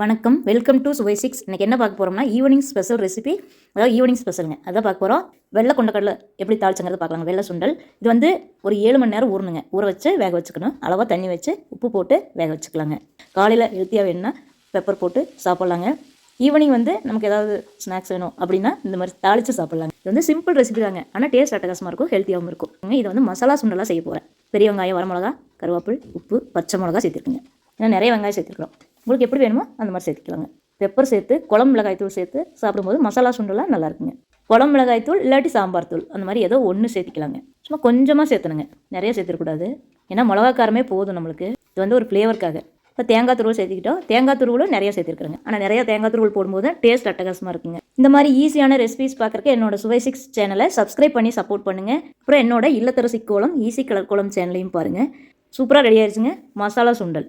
வணக்கம். Welcome to சுவை six இன்றைக்கி என்ன பார்க்க போகிறோம்னா ஈவினிங் ஸ்பெஷல் ரெசிபி அதாவது ஈவினிங் ஸ்பெஷலுங்க அதான் பார்க்க போகிறோம் வெள்ளை கொண்டக்கடலை எப்படி தாளிச்சங்கிறது பார்க்கலாம் வெள்ளை சுண்டல். இது வந்து ஒரு ஏழு மணி நேரம் ஊறணுங்க. ஊற வச்சு வேக வச்சுக்கணும். அளவாக தண்ணி வச்சு உப்பு போட்டு வேக வச்சுக்கலாங்க. காலையில் ஹெல்த்தியாக வேணும்னா பெப்பர் போட்டு சாப்பிட்லாங்க. ஈவினிங் வந்து நமக்கு ஏதாவது ஸ்நாக்ஸ் வேணும் அப்படின்னா இந்த மாதிரி தாளித்து சாப்பிட்லாங்க. இது வந்து சிம்பிள் ரெசிபி தாங்க. ஆனால் டேஸ்ட் அட்டகாசமாக இருக்கும் ஹெல்த்தியாகவும் இருக்கும். இதை வந்து மசாலா சுண்டலாக செய்ய போகிறேன் பெரிய வெங்காயம் வரமிளகா கருவேப்பில் உப்பு பச்சை மிளகா சேர்த்துருக்குங்க. ஏன்னா நிறைய வெங்காயம் சேர்த்துருக்குறோம். உங்களுக்கு எப்படி வேணுமோ அந்த மாதிரி சேர்த்துக்கலாங்க. பெப்பர் சேர்த்து குழம்பு மிளகாய் தூள் சேர்த்து சாப்பிடும்போது மசாலா சுண்டலாக நல்லா இருக்குங்க. குழம்பு மிளகாய் தூள் இல்லாட்டி சாம்பார் தூள் அந்த மாதிரி ஏதோ ஒன்று சேர்த்துக்கலாங்க. சும்மா கொஞ்சமாக சேர்த்தணுங்க. நிறைய சேர்த்துக்கூடாது ஏன்னா மிளகா காரமே போதும் நம்மளுக்கு. இது வந்து ஒரு ஃப்ளேவருக்காக இப்போ தேங்காய் துருவல் சேர்த்துக்கிட்டோம். தேங்காய் துருவலும் நிறைய சேர்த்துருக்குறேங்க. ஆனால் நிறைய தேங்காய் துருவல் போடும்போது டேஸ்ட் அட்டகாசமாக இருக்குங்க. இந்த மாதிரி ஈஸியான ரெசிபிஸ் பார்க்குறக்கு என்னோட சுவை சிக்ஸ் சேனலை சப்ஸ்கிரைப் பண்ணி சப்போர்ட் பண்ணுங்கள் அப்புறம் என்னோட இல்லத்தரசி கோலம் ஈஸி கலர் கோலம் சேனலையும் பாருங்கள் சூப்பராக ரெடி ஆயிடுச்சுங்க masala sundal.